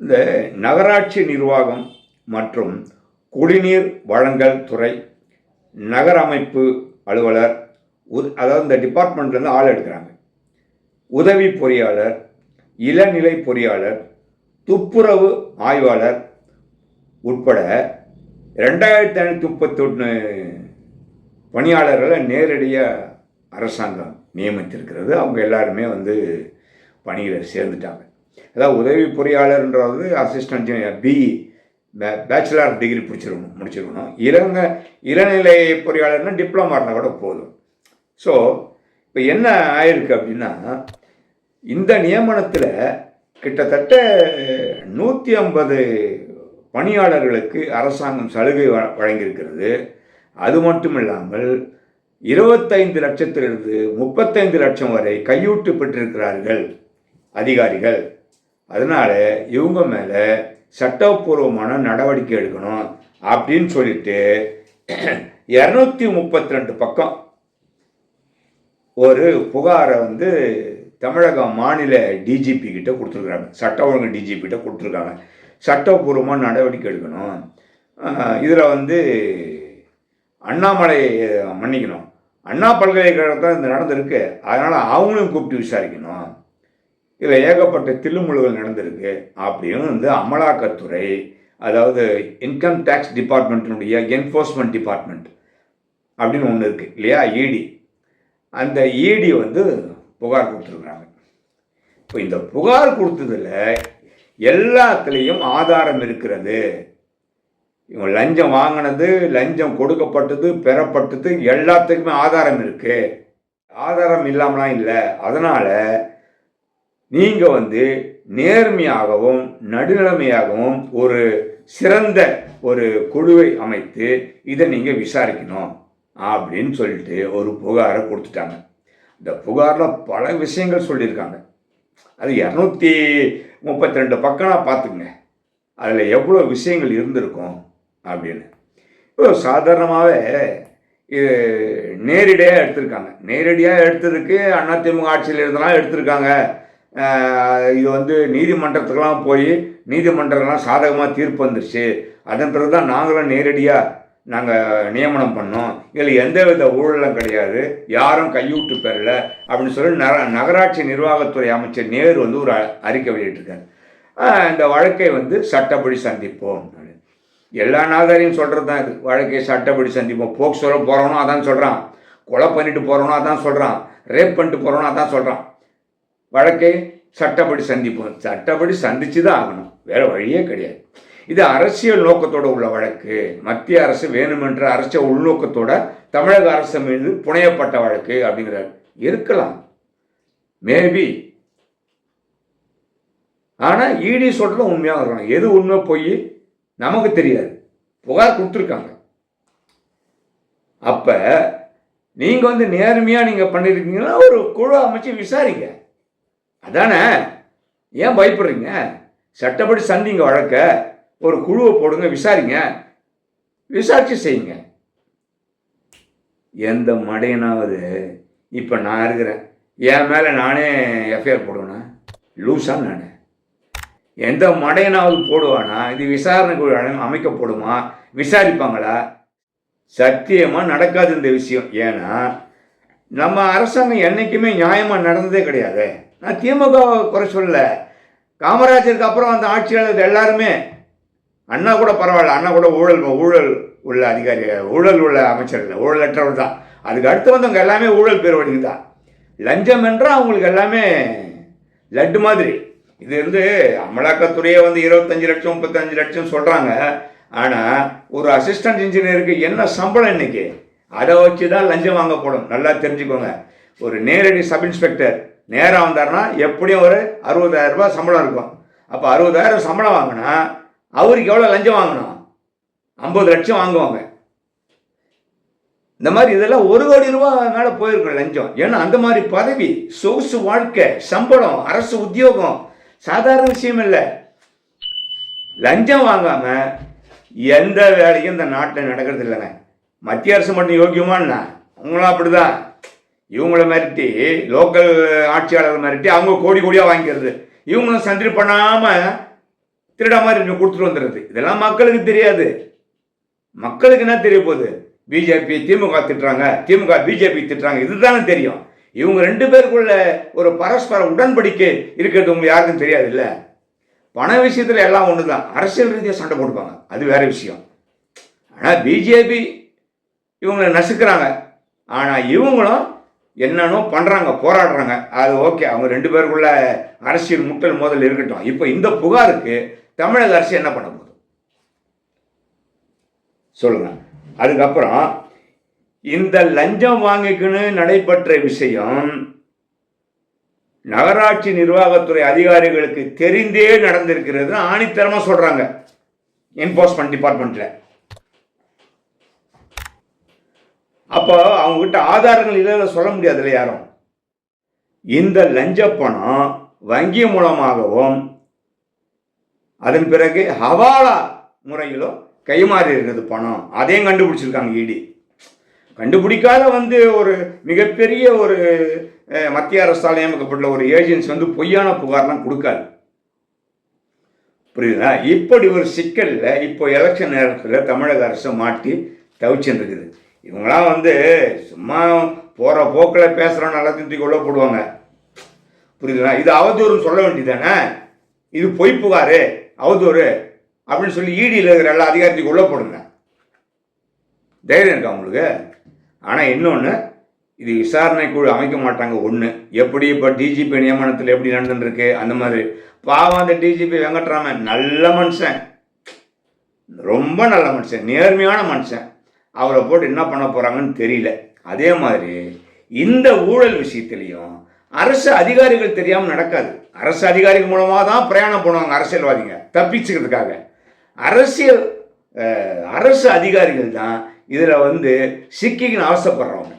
இந்த நகராட்சி நிர்வாகம் மற்றும் குடிநீர் வழங்கல் துறை நகர அமைப்பு அலுவலர் உத் அதாவது இந்த டிபார்ட்மெண்ட்லேருந்து ஆள் எடுக்கிறாங்க. உதவி பொறியாளர் இளநிலை பொறியாளர் துப்புரவு ஆய்வாளர் உட்பட ரெண்டாயிரத்தி ஐநூற்றி முப்பத்தொன்று பணியாளர்களை நேரடியாக அரசாங்கம் நியமித்திருக்கிறது. அவங்க எல்லாருமே வந்து பணியில் சேர்ந்துட்டாங்க. அதாவது உதவி பொறியாளர்ன்றது அசிஸ்டன்ட் பிஇ பேச்சுலர் டிகிரி பிடிச்சிருக்கணும் முடிச்சிருக்கணும் இளங்க இளநிலை பொறியாளர்னா டிப்ளமா இருந்தால் கூட போதும். ஸோ இப்போ என்ன ஆயிருக்கு அப்படின்னா இந்த நியமனத்தில் கிட்டத்தட்ட நூற்றி ஐம்பது பணியாளர்களுக்கு அரசாங்கம் சலுகை வ- வழங்கியிருக்கிறது. அது மட்டும் இல்லாமல் இருபத்தைந்து லட்சத்திலிருந்து முப்பத்தைந்து லட்சம் வரை கையூட்டு பெற்றிருக்கிறார்கள் அதிகாரிகள். அதனால் இவங்க மேலே சட்டப்பூர்வமான நடவடிக்கை எடுக்கணும் அப்படின்னு சொல்லிட்டு இரநூத்தி முப்பத்தி ரெண்டு பக்கம் ஒரு புகாரை வந்து தமிழக மாநில டிஜிபி கிட்ட கொடுத்துருக்குறாங்க. சட்ட ஒழுங்கு டிஜிபி கிட்ட கொடுத்துருக்காங்க. சட்டப்பூர்வமாக நடவடிக்கை எடுக்கணும். இதில் வந்து அண்ணாமலை மன்னிக்கணும். அண்ணா பல்கலைக்கழகம் தான் இந்த நடந்திருக்கு. அதனால் அவங்களையும் கூப்பிட்டு விசாரிக்கணும். இதில் ஏகப்பட்ட தில்லுமுழுகள் நடந்திருக்கு. அப்படின்னு வந்து அமலாக்கத்துறை அதாவது இன்கம் டேக்ஸ் டிபார்ட்மெண்ட்டினுடைய என்ஃபோர்ஸ்மெண்ட் டிபார்ட்மெண்ட் அப்படின்னு ஒன்று இருக்குது இல்லையா? இடி அந்த இடி வந்து புகார் கொடுத்துருக்குறாங்க. இப்போ இந்த புகார் கொடுத்ததில் எல்லாத்துலேயும் ஆதாரம் இருக்கிறது. இவங்க லஞ்சம் வாங்கினது லஞ்சம் கொடுக்கப்பட்டது பெறப்பட்டது எல்லாத்துக்குமே ஆதாரம் இருக்குது ஆதாரம் இல்லாமலாம் இல்லை. அதனால் நீங்கள் வந்து நேர்மையாகவும் நடுநிலைமையாகவும் ஒரு சிறந்த ஒரு குழுவை அமைத்து இதை நீங்கள் விசாரிக்கணும் அப்படின்னு சொல்லிட்டு ஒரு புகாரை கொடுத்துட்டாங்க. இந்த புகாரில் பல விஷயங்கள் சொல்லியிருக்காங்க. அது இரநூத்தி முப்பத்தி ரெண்டு பக்கம்னா பார்த்துக்குங்க. அதில் எவ்வளோ விஷயங்கள் இருந்திருக்கும் அப்படின்னு. இப்போ சாதாரணமாகவே இது நேரடியாக எடுத்திருக்காங்க. நேரடியாக எடுத்ததுக்கு அதிமுக ஆட்சியில் இருந்தெல்லாம் எடுத்திருக்காங்க. இது வந்து நீதிமன்றத்துக்கெல்லாம் போய் நீதிமன்றங்கள்லாம் சாதகமாக தீர்ப்பு வந்துருச்சு. அதன் பிறகு தான் நாங்களும் நேரடியாக நாங்கள் நியமனம் பண்ணோம். இதில் எந்தவித ஊழலும் கிடையாது. யாரும் கையூட்டு பெறல அப்படின்னு சொல்லி நக நகராட்சி நிர்வாகத்துறை அமைச்சர் நேரு வந்து ஒரு அ- அறிக்கை வெளியிட்டிருக்காரு. இந்த வழக்கை வந்து சட்டப்படி சந்திப்போம் எல்லா நாதாரியும் சொல்கிறது தான் இது. வழக்கை சட்டப்படி சந்திப்போம். போக் சொல்ல போகிறவனும் அதான் சொல்கிறான் கொலை பண்ணிட்டு போகிறவனும் அதான் சொல்கிறான் ரேப் பண்ணிட்டு போகிறவனும் அதான் சொல்கிறான் வழக்கை சட்டப்படி சந்திப்போம் சட்டப்படி சந்திச்சு தான் ஆகணும். வேற வழியே கிடையாது. இது அரசியல் நோக்கத்தோடு உள்ள வழக்கு. மத்திய அரசு வேணுமென்ற அரசியல் உள்நோக்கத்தோட தமிழக அரசு மீது புனையப்பட்ட வழக்கு அப்படிங்கிறார். இருக்கலாம். மேபி ஆனால் இடி சொல்றது உண்மையாக இருக்கலாம் எது உண்மை போய்? நமக்கு தெரியாது. புகார் கொடுத்துருக்காங்க. அப்போ நீங்கள் வந்து நேர்மையாக நீங்கள் பண்ணியிருக்கீங்கன்னா ஒரு குழு அமைச்சு விசாரிங்க. அதானே? ஏன் பயப்படுறீங்க? சட்டப்படி சந்திங்க வழக்க. ஒரு குழுவை போடுங்க விசாரிங்க. விசாரிச்சு செய்யுங்க. எந்த மடையனாவது இப்போ நான் இருக்கிறேன். என் மேலே நானே எஃப்ஐஆர் போடுவேனா? லூஸாக நான். எந்த மடையனாவது போடுவானா? இது விசாரணை குழு அமைக்கப்படுமா? விசாரிப்பாங்களா? சத்தியமாக நடக்காது இந்த விஷயம். ஏன்னா நம்ம அரசாங்கம் என்றைக்குமே நியாயமாக நடந்ததே கிடையாது. நான் திமுக குறை சொல்லல. காமராஜருக்கு அப்புறம் அந்த ஆட்சியாளர் எல்லாருமே. அண்ணா கூட பரவாயில்ல அண்ணா கூட ஊழல் ஊழல் உள்ள அதிகாரி ஊழல் உள்ள அமைச்சர் இல்லை ஊழலற்றவர் தான். அதுக்கு அடுத்து வந்தவங்க எல்லாமே ஊழல் பேர்வழிங்க தான். லஞ்சம் என்றால் அவங்களுக்கு எல்லாமே லட்டு மாதிரி. இது வந்து அமலாக்கத்துறையே வந்து இருபத்தஞ்சு லட்சம் முப்பத்தஞ்சு லட்சம் சொல்கிறாங்க ஆனால் ஒரு அசிஸ்டன்ட் இன்ஜினியருக்கு என்ன சம்பளம் இன்னைக்கு? அதை வச்சு தான் லஞ்சம் வாங்கப்படும் நல்லா தெரிஞ்சுக்கோங்க. ஒரு நேரடி சப் இன்ஸ்பெக்டர் நேராக வந்தாருன்னா எப்படியும் ஒரு அறுபதாயிரம் ரூபாய் சம்பளம் இருக்கும். அப்போ அறுபதாயிரம் சம்பளம் வாங்கினா அவருக்கு எவ்வளோ லஞ்சம் வாங்கணும்? ஐம்பது லட்சம் வாங்குவாங்க. இந்த மாதிரி இதெல்லாம் ஒரு கோடி ரூபா மேலே போயிருக்கும் லஞ்சம். ஏன்னா அந்த மாதிரி பதவி சொகுசு வாழ்க்கை சம்பளம் அரசு உத்தியோகம் சாதாரண விஷயம் இல்லை. லஞ்சம் வாங்காம எந்த வேலையும் இந்த நாட்டில் நடக்கிறது இல்லைங்க. மத்திய அரசு மட்டும் யோக்கியமானா உங்களும் அப்படிதான். இவங்கள மிரட்டி லோக்கல் ஆட்சியாளரை மிரட்டி அவங்க கோடி கோடியாக வாங்கிக்கிறது. இவங்களும் சந்திரி பண்ணாமல் திருடா மாதிரி கொடுத்துட்டு வந்துடுறது. இதெல்லாம் மக்களுக்கு தெரியாது. மக்களுக்கு என்ன தெரிய போகுது? பிஜேபி திமுக திட்டுறாங்க. திமுக பிஜேபி திட்டுறாங்க. இதுதானே தெரியும். இவங்க ரெண்டு பேருக்குள்ள ஒரு பரஸ்பர உடன்படிக்கை இருக்கிறது உங்களுக்கு யாருக்கும் தெரியாது இல்லை பண விஷயத்தில் எல்லாம் ஒன்று தான் அரசியல் ரீதியாக சண்டை போட்டுப்பாங்க. அது வேற விஷயம். ஆனால் பிஜேபி இவங்களை நசுக்கிறாங்க. ஆனால் இவங்களும் என்னன்னு பண்ணுறாங்க போராடுறாங்க. அது ஓகே அவங்க ரெண்டு பேருக்குள்ள அரசியல் முட்டல் மோதல் இருக்கட்டும். இப்போ இந்த புகாருக்கு தமிழக அரசு என்ன பண்ண போகுது? சொல்லுங்க. அதுக்கப்புறம் இந்த லஞ்சம் வாங்கிக்கணும்னு நடைபெற்ற விஷயம் நகராட்சி நிர்வாகத்துறை அதிகாரிகளுக்கு தெரிந்தே நடந்திருக்கிறது. ஆணித்தரமாக சொல்கிறாங்க என்போர்ஸ்மெண்ட் டிபார்ட்மெண்ட்டில் அப்போ அவங்கக்கிட்ட ஆதாரங்கள் இல்லை சொல்ல முடியாதுல்ல யாரும். இந்த லஞ்ச பணம் வங்கி மூலமாகவும் அதன் பிறகு ஹவாலா முறையிலும் கைமாறி இருக்குது பணம். அதையும் கண்டுபிடிச்சிருக்காங்க இடி. கண்டுபிடிக்காத வந்து ஒரு மிகப்பெரிய ஒரு மத்திய அரசால் நியமிக்கப்பட்ட ஒரு ஏஜென்சி வந்து பொய்யான புகார்லாம் கொடுக்காது. புரியுதா? இப்படி ஒரு சிக்கலில் இப்போ எலெக்ஷன் நேரத்தில் தமிழக அரசு மாட்டி தவிச்சுன்னு இருக்குது இவங்களாம் வந்து சும்மா போகிற போக்கில் பேசுகிறோம் நல்லா தூக்கி உள்ள போடுவாங்க. புரியுதுங்களா? இது அவதூறுன்னு சொல்ல வேண்டியதானே இது பொய் புகார் அவதூறு அப்படின்னு சொல்லி ஈடியில் இருக்கிற எல்லா அதிகாரத்துக்கு உள்ள போடுங்க. தைரியம் இருக்கா உங்களுக்கு? ஆனால் இன்னொன்று இது விசாரணை குழு அமைக்க மாட்டாங்க ஒன்று எப்படி இப்போ டிஜிபி நியமனத்தில் எப்படி நடந்துருக்கு அந்த மாதிரி. பாவம் அந்த டிஜிபி வெங்கட்ராமன். நல்ல மனுஷன். ரொம்ப நல்ல மனுஷன். நேர்மையான மனுஷன். அவரை போட்டு என்ன பண்ண போகிறாங்கன்னு தெரியல. அதே மாதிரி இந்த ஊழல் விஷயத்துலேயும் அரசு அதிகாரிகள் தெரியாமல் நடக்காது. அரசு அதிகாரிகள் மூலமாக தான் பிரயாணம் பண்ணுவாங்க அரசியல்வாதிங்க தப்பிச்சுக்கிறதுக்காக. அரசியல் அரசு அதிகாரிகள் தான் இதில் வந்து சிக்கிக்கணும் அவசப்படுறவங்க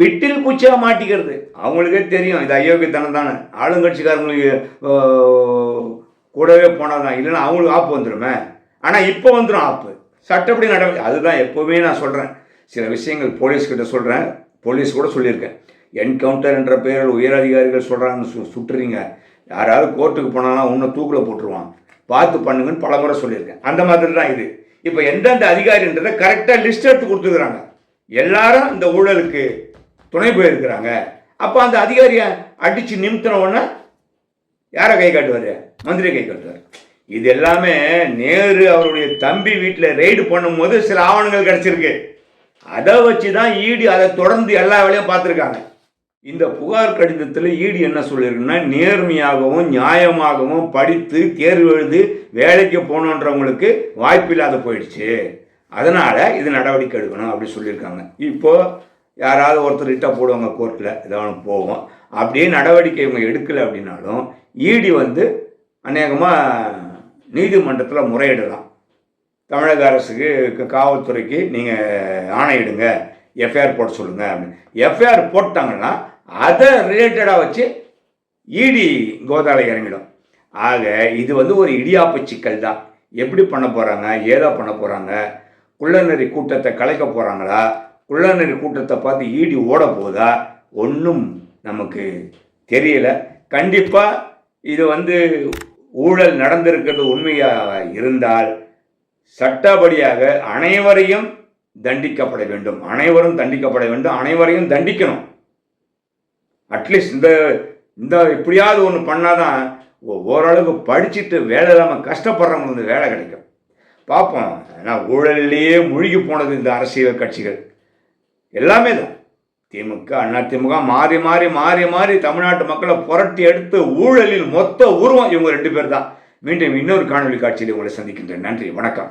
விட்டில் குச்சியாக மாட்டிக்கிறது. அவங்களுக்கே தெரியும் இது அயோக்கியத்தனம் தானே. ஆளுங்கட்சிக்காரங்களுக்கு கூடவே போனால் தான் இல்லைன்னா அவங்களுக்கு ஆப்பு வந்துடுமே ஆனால் இப்போ வந்துடும் ஆப்பு. சட்டப்படி நடவடிக்கை அதுதான் எப்போவுமே நான் சொல்கிறேன் சில விஷயங்கள் போலீஸ்கிட்ட சொல்கிறேன் போலீஸ் கூட சொல்லியிருக்கேன். என்கவுண்டர் என்ற பெயரில் உயர் அதிகாரிகள் சொல்கிறாங்கன்னு சு சுட்டுறீங்க. யாராவது கோர்ட்டுக்கு போனாலும் உன்னை தூக்கில் போட்டுருவான். பார்த்து பண்ணுங்கன்னு பல முறை சொல்லியிருக்கேன். அந்த மாதிரி தான் இது. இப்போ எந்தெந்த அதிகாரின்றதை கரெக்டாக லிஸ்ட் எடுத்து கொடுத்துருக்குறாங்க எல்லாரும் இந்த ஊழலுக்கு துணை போயிருக்கிறாங்க. அப்போ அந்த அதிகாரியை அடித்து நிமித்தின உடனே யாரை கை காட்டுவார்? மந்திரியை கை காட்டுவார். இது எல்லாமே நேரு அவருடைய தம்பி வீட்டில் ரெய்டு பண்ணும்போது சில ஆவணங்கள் கிடைச்சிருக்கு. அதை வச்சு தான் ஈடி அதை தொடர்ந்து எல்லா வேலையும் பார்த்துருக்காங்க. இந்த புகார் கடிதத்தில் ஈடி என்ன சொல்லியிருக்குன்னா நேர்மையாகவும் நியாயமாகவும் படித்து தேர்வு எழுதி வேலைக்கு போகணுன்றவங்களுக்கு வாய்ப்பில்லாத போயிடுச்சு. அதனால் இது நடவடிக்கை எடுக்கணும் அப்படி சொல்லியிருக்காங்க. இப்போ யாராவது ஒருத்தர் இட்டா போடுவாங்க கோர்ட்டில் ஏதாவது போவோம். அப்படியே நடவடிக்கை இவங்க எடுக்கலை அப்படின்னாலும் ஈடி வந்து அநேகமாக நீதிமன்றத்தில் முறையிடலாம். தமிழக அரசுக்கு காவல்துறைக்கு நீங்கள் ஆணையிடுங்க. எஃப்ஐஆர் போட சொல்லுங்கள் அப்படின்னு. எஃப்ஐஆர் போட்டாங்கன்னா அதை ரிலேட்டடாக வச்சு இடி கோதாலை இறங்கிடும். ஆக இது வந்து ஒரு இடியாப்பு சிக்கல் தான். எப்படி பண்ண போகிறாங்க ஏதோ பண்ண போகிறாங்க குள்ளநெறி கூட்டத்தை கலைக்க போகிறாங்களா குள்ளநெறி கூட்டத்தை பார்த்து ஈடி ஓட போகுதா ஒன்றும் நமக்கு தெரியல. கண்டிப்பாக இது வந்து ஊழல் நடந்திருக்கிறது உண்மையாக இருந்தால் சட்டப்படியாக அனைவரையும் தண்டிக்கப்பட வேண்டும். அனைவரும் தண்டிக்கப்பட வேண்டும். அனைவரையும் தண்டிக்கணும். அட்லீஸ்ட் இந்த இந்த இப்படியாவது ஒன்று பண்ணாதான் ஓ- ஓரளவுக்கு படிச்சுட்டு வேலை இல்லாமல் கஷ்டப்படுறவங்களுக்கு வந்து வேலை கிடைக்கும். பார்ப்போம். ஏன்னா ஊழலிலேயே மூழ்கி போனது இந்த அரசியல் கட்சிகள். எல்லாமே தான். திமுக அண்ணா திமுக மாறி மாறி மாறி மாறி தமிழ்நாட்டு மக்களை புரட்டி எடுத்து ஊழலில் மொத்த உருவம் இவங்க ரெண்டு பேர் தான் மீண்டும் இன்னொரு காணொலி காட்சியில் உங்களை சந்திக்கின்றேன். நன்றி வணக்கம்.